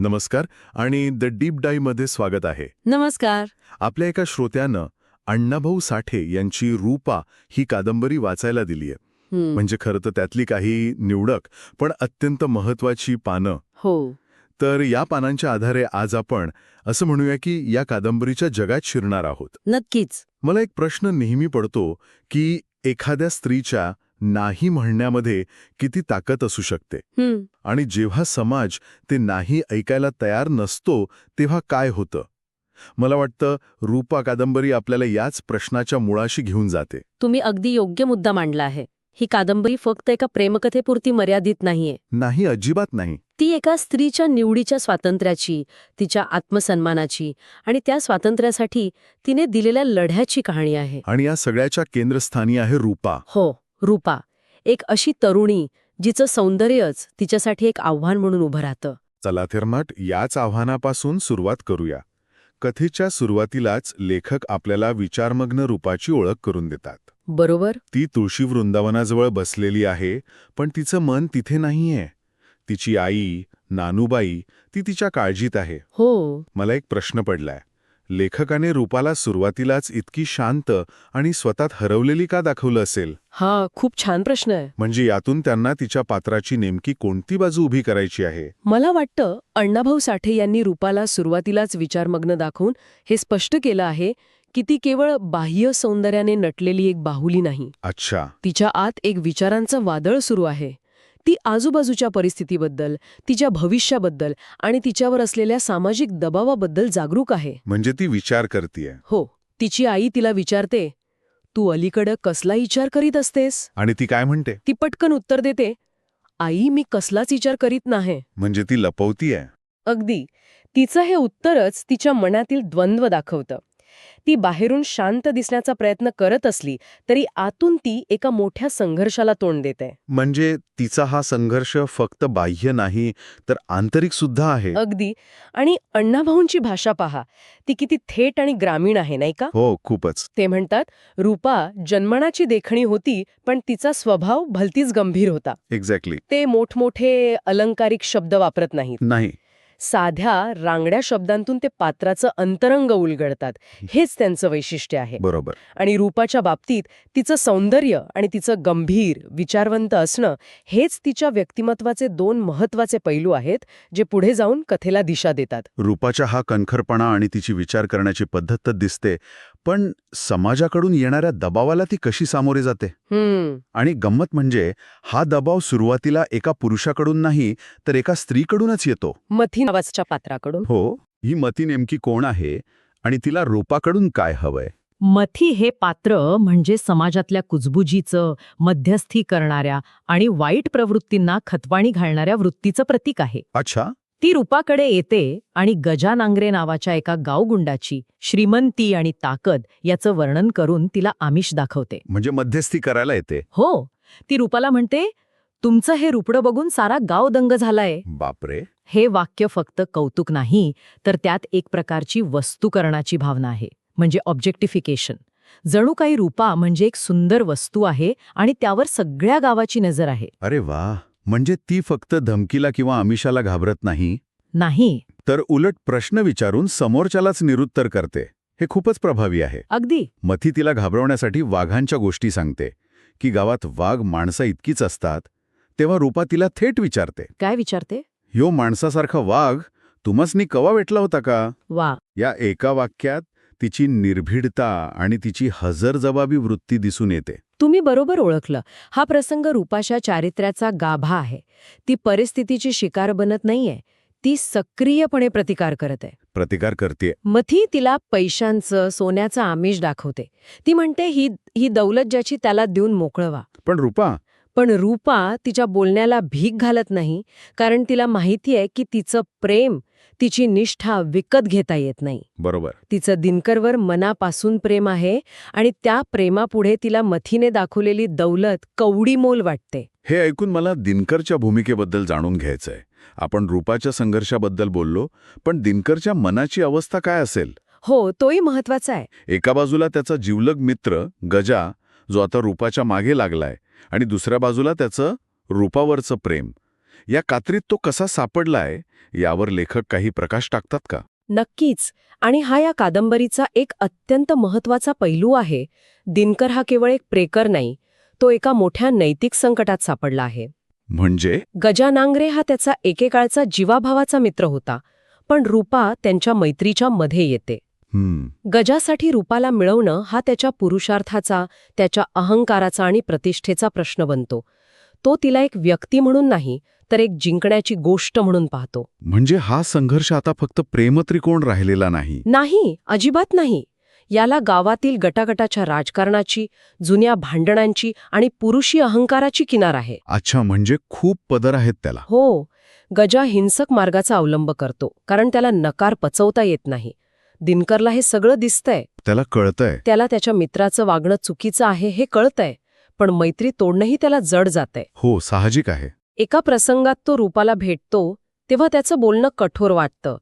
नमस्कार आणि द डीपमध्ये स्वागत आहे. नमस्कार. आपल्या एका श्रोत्यानं अण्णाभाऊ साठे यांची रूपा ही कादंबरी वाचायला दिलीय. म्हणजे खरं तर त्यातली काही निवडक पण अत्यंत महत्वाची पानं. हो. तर या पानांच्या आधारे आज आपण असं म्हणूया की या कादंबरीच्या जगात शिरणार आहोत. नक्कीच. मला एक प्रश्न नेहमी पडतो की एखाद्या स्त्रीच्या नाही म्हणण्यामध्ये किती ताकद असू शकते. आणि जेव्हा समाज ते नाही ऐकायला तयार नसतो तेव्हा काय होतं? मला वाटतं रूपा कादंबरी आपल्याला याच प्रश्नाच्या मुळाशी घेऊन जाते. तुम्ही अगदी योग्य मुद्दा मांडला आहे. ही कादंबरी फक्त एका प्रेमकथेपुरती मर्यादित नाहीये. नाही अजिबात नाही. ती एका स्त्रीच्या निवडीच्या स्वातंत्र्याची तिच्या आत्मसन्मानाची आणि त्या स्वातंत्र्यासाठी तिने दिलेल्या लढ्याची कहाणी आहे. आणि या सगळ्याच्या केंद्रस्थानी आहे रूपा. हो. रूपा एक अशी तरुणी जिचं सौंदर्यच तिच्यासाठी एक आव्हान म्हणून उभं राहतं. चला तर मग याच आव्हानापासून सुरुवात करूया. कथेच्या सुरुवातीलाच लेखक आपल्याला विचारमग्न रूपाची ओळख करून देतात. बरोबर? ती तुळशी वृंदावनाजवळ बसलेली आहे पण तिचं मन तिथे नाहीये. तिची आई नानूबाई ती तिच्या काळजीत आहे. हो. मला एक प्रश्न पडलाय. लेखकाने रूपाला सुरुवातीलाच इतकी शांत आणि स्वतःत हरवलेली का दाखवलं असेल? हा खूप छान प्रश्न आहे. म्हणजे यातून त्यांना तिच्या पात्राची नेमकी कोणती बाजू उभी करायची आहे? मला वाटतं अण्णाभाऊ साठे यांनी रूपाला सुरुवातीलाच विचारमग्न दाखवून हे स्पष्ट केलं आहे की ती केवळ बाह्य सौंदर्याने नटलेली एक बाहुली नाही. अच्छा. तिच्या आत एक विचारांचं वादळ सुरू आहे. ती आजूबाजूच्या परिस्थितीबद्दल तिच्या भविष्याबद्दल आणि तिच्यावर असलेल्या सामाजिक दबावाबद्दल जागरूक आहे. म्हणजे ती विचार करतीये. हो तिची आई तिला विचारते तू अलीकडं कसला विचार करीत असतेस? आणि ती काय म्हणते? ती पटकन उत्तर देते आई मी कसलाच विचार करीत नाही. म्हणजे ती लपवतीये. अगदी तिचं हे उत्तरच तिच्या मनातील द्वंद्व दाखवतं. ती बाहेरून शांत दिसण्याचा प्रयत्न करत असली तरी आतून ती एका मोठ्या संघर्षाला तोंड देते. म्हणजे तिचा हा संघर्ष फक्त बाह्य नाही तर आंतरिक सुद्धा आहे. अगदी. आणि अण्णाभाऊंची भाषा पहा. ती किती थेट आणि ग्रामीण आहे नाही का? हो खूपच. ते म्हणतात रूपा जन्मनाची देखणी होती पण तिचा स्वभाव भलतीच गंभीर होता. एक्झॅक्टली ते मोठमोठे अलंकारिक शब्द वापरत नाहीत. नाही. साध्या रांगड्या शब्दांतून ते पात्राचं अंतरंग उलगडतात. हेच त्यांचं वैशिष्ट्य आहे. बरोबर. आणि रूपाच्या बाबतीत तिचं सौंदर्य आणि तिचं गंभीर विचारवंत असणं हेच तिच्या व्यक्तिमत्वाचे दोन महत्त्वाचे पैलू आहेत जे पुढे जाऊन कथेला दिशा देतात. रूपाच्या हा कणखरपणा आणि तिची विचार करण्याची पद्धत तर दिसते पण समाजाकडून येणाऱ्या दबावाला ती कशी सामोरे जाते? आणि गंमत म्हणजे हा दबाव सुरुवातीला एका पुरुषाकडून नाही तर एका स्त्रीकडूनच येतो. मथी नावाच्या पात्राकडून? हो ही मती नेमकी कोण आहे आणि तिला रूपाकडून काय हवंय? मथी हे पात्र म्हणजे समाजातल्या कुजबुजीचं मध्यस्थी करणाऱ्या आणि वाईट प्रवृत्तींना खतवाणी घालणाऱ्या वृत्तीचं प्रतीक आहे. अच्छा. ती रूपाकडे येते आणि गजा नांगरे नावाच्या एका गावगुंडाची श्रीमंती आणि ताकद याचं वर्णन करून तिला आमिष दाखवते. म्हणजे मध्यस्थी करायला येते. हो ती रूपाला म्हणते तुमचं हे रुपडं बघून सारा गाव दंग झालाय. बापरे. हे वाक्य फक्त कौतुक नाही तर त्यात एक प्रकारची वस्तुकरणाची भावना आहे म्हणजे ऑब्जेक्टिफिकेशन जणू काही रूपा म्हणजे एक सुंदर वस्तू आहे आणि त्यावर सगळ्या गावाची नजर आहे. अरे वा म्हणजे ती फक्त धमकीला किंवा आमिषाला घाबरत नाही? नाही. तर उलट प्रश्न विचारून समोरच्यालाच निरुत्तर करते. हे खूपच प्रभावी आहे. अगदी. मथी तिला घाबरवण्यासाठी वाघांच्या गोष्टी सांगते. की गावात वाघ माणसं इतकीच असतात तेव्हा रूपा तिला थेट विचारते. काय विचारते? ह्यो माणसासारखा वाघ तुमसनी कवा वेटला होता का? वा. या एका वाक्यात तिची निर्भीडता आणि तिची हजरजबाबी वृत्ती दिसून येते. तुम्ही बरोबर ओळखलं. हा प्रसंग रूपाच्या चारित्र्याचा गाभा आहे. ती परिस्थितीची शिकार बनत नाहीये. ती सक्रियपणे प्रतिकार करत. आहे प्रतिकार करते मथी तिला पैशांचं सोन्याचं आमिष दाखवते. ती म्हणते ही ही दौलत ज्याची त्याला देऊन मोकळवा. पण रूपा? पण रूपा तिच्या बोलण्याला भीक घालत नाही कारण तिला माहिती आहे की तिचं प्रेम तिची निष्ठा विकत घेता येत नाही. बरोबर. तिचं दिनकरवर मनापासून प्रेम आहे आणि त्या प्रेमापुढे तिला मथीने दाखवलेली दौलत कवडी मोल वाटते. हे ऐकून मला दिनकरच्या भूमिकेबद्दल जाणून घ्यायचंय. आपण रूपाच्या संघर्षाबद्दल बोललो पण दिनकरच्या मनाची अवस्था काय असेल? हो तोही महत्त्वाचा आहे. एका बाजूला त्याचा जीवलग मित्र गजा जो आता रूपाच्या मागे लागलाय आणि दुसऱ्या बाजूला त्याचं रूपावरचं प्रेम. या कात्रीत तो कसा सापडलाय यावर लेखक काही प्रकाश टाकतात का? नक्कीच. आणि हा या कादंबरीचा एक अत्यंत महत्त्वाचा पैलू आहे. दिनकर हा केवळ एक प्रेकर नाही तो एका मोठ्या नैतिक संकटात सापडला आहे. म्हणजे? गजानांगरे हा त्याचा एकेकाळचा जीवाभावाचा मित्र होता पण रूपा त्यांच्या मैत्रीच्या मध्ये येते. गजासाठी रूपाला मिळवणं हा त्याच्या पुरुषार्थाचा त्याच्या अहंकाराचा आणि प्रतिष्ठेचा प्रश्न बनतो. तो तिला एक व्यक्ती म्हणून नाही तर एक जिंकण्याची गोष्ट म्हणून पाहतो. म्हणजे हा संघर्ष आता फक्त प्रेमत्रिकोण राहिलेला नाही. नाही अजिबात नाही. याला गावातील गटागटाच्या राजकारणाची जुन्या भांडणांची आणि पुरुषी अहंकाराची किनार आहे. अच्छा म्हणजे खूप पदर आहेत त्याला. हो गजा हिंसक मार्गाचा अवलंब करतो कारण त्याला नकार पचवता येत नाही. दिनकरला हे सगळं दिसतंय. त्याला कळतंय. त्याला त्याच्या मित्राचं वागणं चुकीचं आहे हे कळतंय पण मैत्री तोडणंही त्याला जड जातंय. हो साहजिक आहे. एका प्रसंगात तो रूपाला भेटतो तेव्हा त्याचं बोलणं कठोर वाटतं.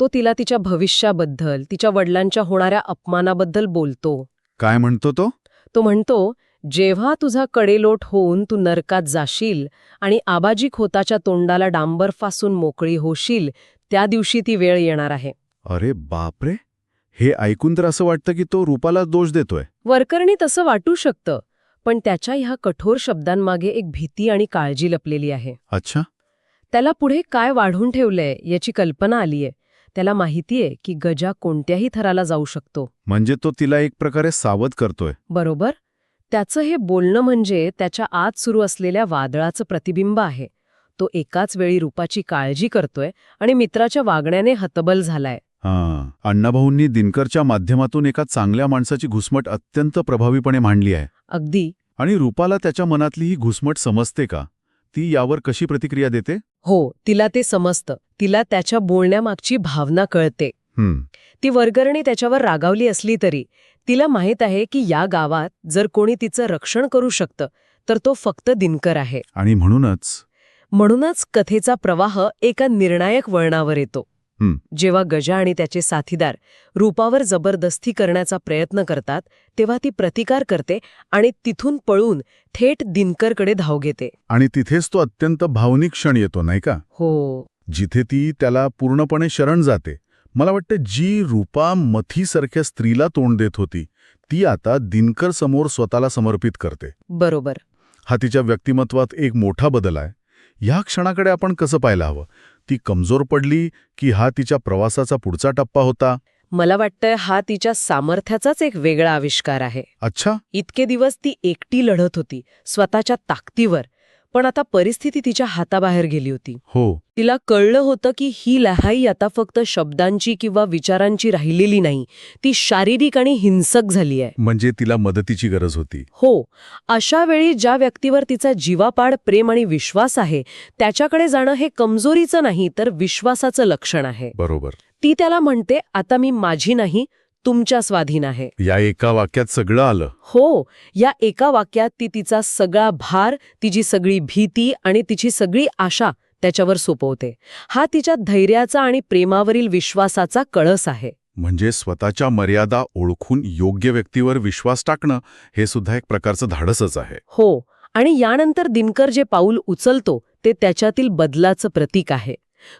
तो तिला तिच्या भविष्याबद्दल तिच्या वडिलांच्या होणाऱ्या अपमानाबद्दल बोलतो. काय म्हणतो तो? तो म्हणतो जेव्हा तुझा कडेलोट होऊन तू नरकात जाशील आणि आबाजी खोताच्या तोंडाला डांबर फासून मोकळी होशील त्या दिवशी ती वेळ येणार आहे. अरे बापरे! हे ऐकून तर असं वाटतं की तो रूपाला दोष देतोय. वरकरणी तसं वाटू शकतं. पण त्याच्या ह्या कठोर शब्दांमागे एक भीती आणि काळजी लपलेली आहे. अच्छा. त्याला पुढे काय वाढून ठेवलंय याची कल्पना आलीय. त्याला माहितीये की गजा कोणत्याही थराला जाऊ शकतो. म्हणजे तो तिला एक प्रकारे सावध करतोय. बरोबर. त्याचं हे बोलणं म्हणजे त्याच्या आत सुरू असलेल्या वादळाचं प्रतिबिंब आहे. तो एकाच वेळी रूपाची काळजी करतोय आणि मित्राच्या वागण्याने हतबल झालाय. हां. अण्णाभाऊंनी दिनकरच्या माध्यमातून एका चांगल्या माणसाची घुसमट अत्यंत प्रभावीपणे मांडली आहे. अगदी. आणि रूपाला त्याच्या मनातली ही घुसमट समजते का? ती यावर कशी प्रतिक्रिया देते? हो तिला ते समजतं. तिला त्याच्या बोलण्यामागची भावना कळते. ती वर्गरणी त्याच्यावर रागावली असली तरी तिला माहीत आहे की या गावात जर कोणी तिचं रक्षण करू शकतं तर तो फक्त दिनकर आहे. आणि म्हणूनच? म्हणूनच कथेचा प्रवाह एका निर्णायक वळणावर येतो. जेव्हा गजा आणि त्याचे साथीदार रूपावर जबरदस्ती करण्याचा प्रयत्न करतात तेव्हा ती प्रतिकार करते आणि तिथून पळून थेट दिनकरकडे धाव घेते. आणि तिथेच तो अत्यंत भावनिक क्षण येतो नाही का? हो. जिथे ती त्याला पूर्णपणे शरण जाते. मला वाटतं जी रूपा मथीसारख्या स्त्रीला तोंड देत होती ती आता दिनकर समोर स्वतःला समर्पित करते. बरोबर. हा तिच्या व्यक्तिमत्वात एक मोठा बदल आहे. ह्या क्षणाकडे आपण कसं पाहायला हवं? ती कमजोर पडली की हा तिच्या प्रवासाचा पुढचा टप्पा होता? मला वाटतं हा तिच्या सामर्थ्याचाच एक वेगळा आविष्कार आहे. अच्छा. इतके दिवस ती एकटी लढत होती स्वतःच्या ताकदीवर. पण आता परिस्थिती तिच्या हाताबाहेर गेली होती. हो. तिला कळलं होतं की ही लहाई आता फक्त शब्दांची किंवा विचारांची राहिलेली नाही ती शारीरिक आणि हिंसक झाली आहे. म्हणजे तिला मदतीची गरज होती. हो. अशा वेळी ज्या व्यक्तीवर तिचा जीवापाड प्रेम आणि विश्वास आहे त्याच्याकडे जाणं हे कमजोरीचं नाही तर विश्वासाचं लक्षण आहे. बरोबर. ती त्याला म्हणते आता मी माझी नाही तुमच्या स्वाधीन आहे. या एका वाक्यात सगळं आलं. हो या एका वाक्यात ती तिचा सगळा भार तिची सगळी भीती आणि तिची सगळी आशा त्याच्यावर सोपवते. हा तिच्या धैर्याचा आणि प्रेमावरील विश्वासाचा कळस आहे. म्हणजे स्वतःच्या मर्यादा ओळखून योग्य व्यक्तीवर विश्वास टाकणं हे सुद्धा एक प्रकारचं धाडसच आहे. हो आणि यानंतर दिनकर जे पाऊल उचलतो ते त्याच्यातील बदलाचं प्रतीक आहे.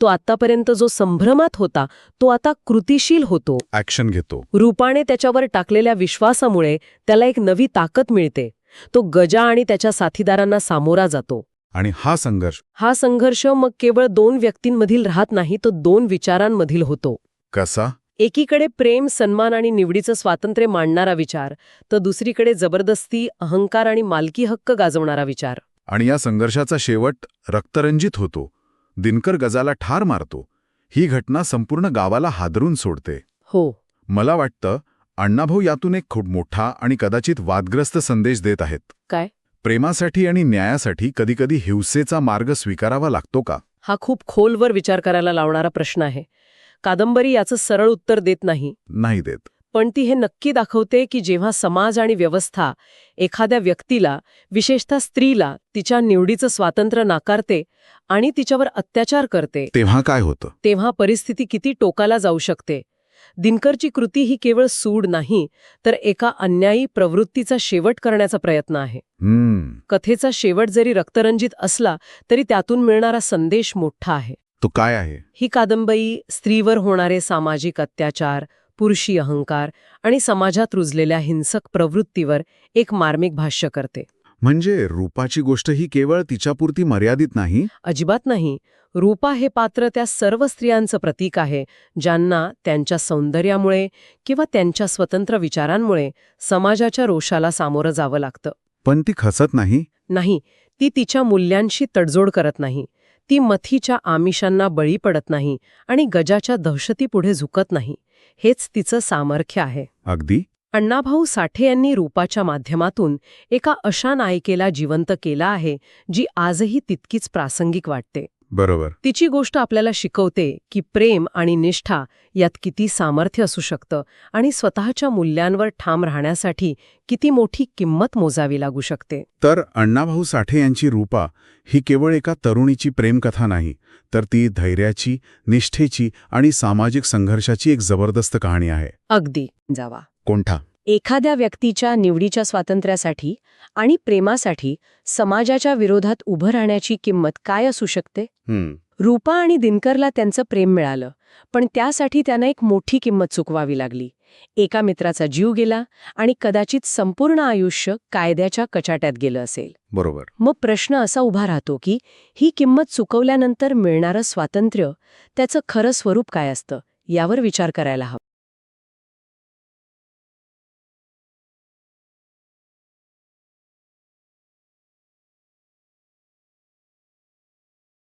तो आतापर्यंत जो संभ्रमात होता तो आता कृतिशील होतो. ॲक्शन घेतो. रूपाने त्याच्यावर टाकलेल्या विश्वासामुळे त्याला एक नवी ताकद मिळते. तो गजा आणि त्याच्या साथीदारांना सामोरा जातो. आणि हा संघर्ष. हा संघर्ष मग केवळ दोन व्यक्तींमधील राहत नाही तो दोन विचारांमधील होतो. कसा? एकीकडे प्रेम सन्मान आणि निवडीचं स्वातंत्र्य मांडणारा विचार तर दुसरीकडे जबरदस्ती अहंकार आणि मालकी हक्क गाजवणारा विचार. आणि या संघर्षाचा शेवट रक्तरंजित होतो. दिनकर गजाला ठार मारतो. ही घटना संपूर्ण गावाला हादरून सोडते. हो. मला वाटतं अण्णाभाऊ यातून एक खूप मोठा आणि कदाचित वादग्रस्त संदेश देत आहेत. काय? प्रेमासाठी आणि न्यायासाठी कधीकधी हिंसेचा मार्ग स्वीकारावा लागतो का? हा खूप खोलवर विचार करायला लावणारा प्रश्न आहे. कादंबरी याचं सरळ उत्तर देत नाही. नाही देत. पण ती हे नक्की दाखवते की जेव्हा समाज आणि व्यवस्था एखाद्या व्यक्तीला विशेषतः स्त्रीला तिच्या निवडीचं स्वातंत्र्य नाकारते आणि तिच्यावर अत्याचार करते तेव्हा काय होतं? तेव्हा परिस्थिती किती टोकाला जाऊ शकते. दिनकरची कृती ही केवळ सूड नाही तर एका अन्यायी प्रवृत्तीचा शेवट करण्याचा प्रयत्न आहे. हम्म. कथेचा शेवट जरी रक्तरंजित असला तरी त्यातून मिळणारा संदेश मोठा आहे. तो काय आहे? ही कादंबरी स्त्रीवर होणारे सामाजिक अत्याचार पुरुषी अहंकार आणि समाजात रुजलेल्या हिंसक प्रवृत्तीवर एक मार्मिक भाष्य करते. म्हणजे रूपाची गोष्ट ही केवळ तिच्यापुरती मर्यादित नाही? अजिबात नाही. रूपा हे पात्र त्या सर्व स्त्रियांचं प्रतीक आहे ज्यांना त्यांच्या सौंदर्यामुळे किंवा त्यांच्या स्वतंत्र विचारांमुळे समाजाच्या रोषाला सामोरं जावं लागतं. पण ती खचत नाही? नाही ती तिच्या मूल्यांशी तडजोड करत नाही. ती मथीच्या आमिषांना बळी पडत नाही आणि गजाच्या दहशतीपुढे झुकत नाही. हेच तिचं सामर्थ्य आहे. अगदी? अण्णाभाऊ साठे यांनी रूपाच्या माध्यमातून एका अशा नायिकेला जिवंत केला आहे जी आजही तितकीच प्रासंगिक वाटते. बरोबर. तिची गोष्ट आपल्याला शिकवते की प्रेम आणि निष्ठा यात किती सामर्थ्य असू शकतं आणि स्वतःच्या मूल्यांवर ठाम राहण्यासाठी किती मोठी किंमत मोजावी लागू शकते. तर अण्णाभाऊ साठे यांची रूपा ही केवळ एका तरुणीची प्रेमकथा नाही तर ती धैर्याची निष्ठेची आणि सामाजिक संघर्षाची एक जबरदस्त कहाणी आहे. अगदी. जावा. कोणता? एखाद्या व्यक्तीच्या निवडीच्या स्वातंत्र्यासाठी आणि प्रेमासाठी समाजाच्या विरोधात उभं राहण्याची किंमत काय असू शकते? रूपा आणि दिनकरला त्यांचं प्रेम मिळालं पण त्यासाठी त्यांना एक मोठी किंमत चुकवावी लागली. एका मित्राचा जीव गेला आणि कदाचित संपूर्ण आयुष्य कायद्याच्या कचाट्यात गेलं असेल. बरोबर. मग प्रश्न असा उभा राहतो की ही किंमत चुकवल्यानंतर मिळणारं स्वातंत्र्य त्याचं खरं स्वरूप काय असतं यावर विचार करायला हवा.